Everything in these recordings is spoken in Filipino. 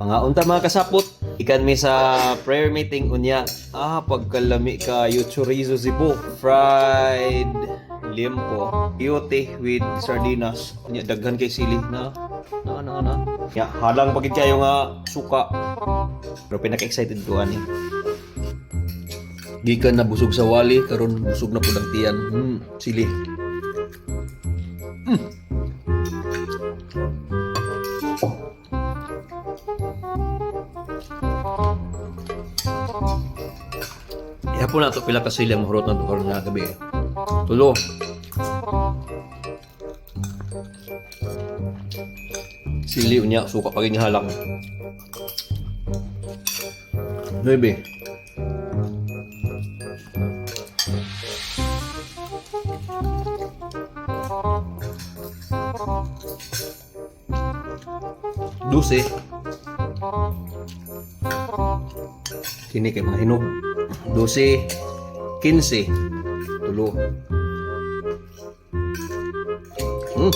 Mga unta mga kasapot, ikan mi sa prayer meeting unya. Ah, pagkalami kayo chorizo zibo, fried limpo, iote with sardinas. Unya daghan kay sili na. Na na na. Ya, halang pagid kayo nga suka. Pero pinaka-excited ko ani. Gikan na busog sa wali, karon busog na pud ang tiyan. Hmm, sili. Ihapon na ito pila ka sili ang mahurot na duhar na gabi. Tulo. Sili unya, suka pa rin halang. Nuebe. Duse. Kini kay mga hinog. 12, 15, tulo. Hmm.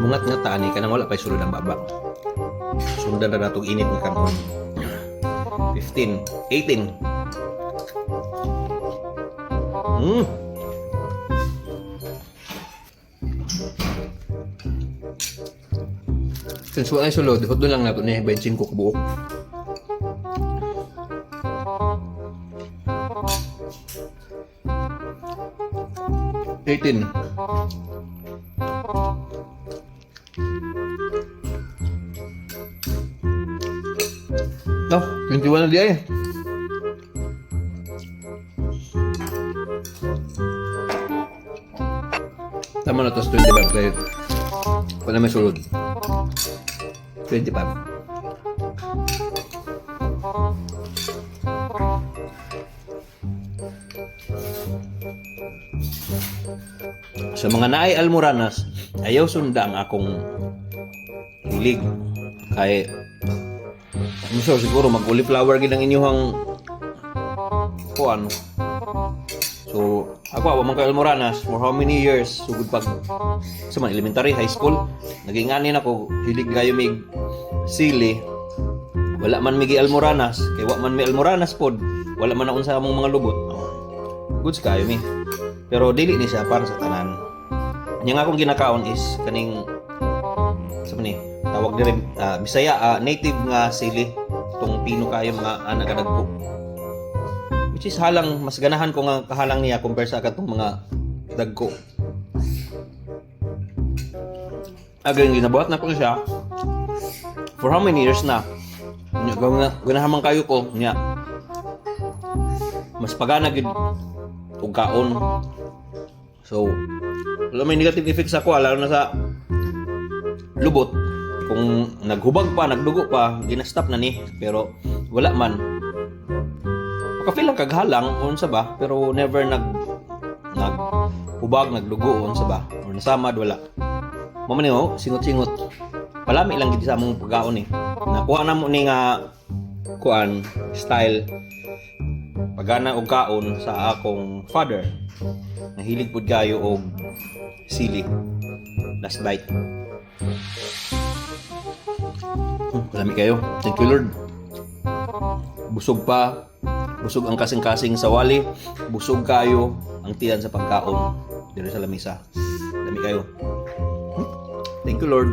Mungat nga tani kanang wala pay sulod ang baba. Sundan na natong init nga kanon. 15, 18. Hmm. Since wala sulod, hot lang na ito ni 25 kubuok. 18. No, 21 na di ay. Tama na, tapos 25 tayo. na may sulod. 25. Sa mga naay almoranas, ayaw sunda ang akong hilig. Kay, I'm sure siguro mag-cauliflower gid ang inyong kuan. So, ako man kay almoranas for how many years sugod pag sa mga elementary, high school, naging anin ako hilig gayo mig sili. Wala man migi almoranas, kay wa man mi almoranas pod, wala man na unsa among mga lubot. Goods kayo mi. Pero dili ni siya para sa tanan. Yang akong ginakaon is kaning sa ni tawag dire ah, Bisaya ah, native nga sili tong pino kayo mga anak kadagko. Which is halang mas ganahan ko nga kahalang niya compare sa katong mga dagko. Again, ginabuhat na ko siya for how many years na? Nya, Gawin ganahan man kayo ko nya. Mas pagana gid og kaon. So, wala may negative effect sa kuha, lalo na sa lubot. Kung naghubag pa, nagdugo pa, ginastop na ni. Pero wala man. Makafeel lang kaghalang, unsa ba? Pero never nag naghubag, nagdugo, unsa ba? Or nasamad, wala. Mamani oh, singot-singot. Palami lang gid sa among pagkaon eh. Nakuha na mo ni nga kuan style pagana og kaon sa akong father nahilig pud kayo og sili last bite. Hmm, kalami kayo. Thank you lord. Busog pa. Busog ang kasing-kasing sa wali. Busog kayo ang tiyan sa pagkaon dito sa lamisa. Dami kayo. Hmm, thank you lord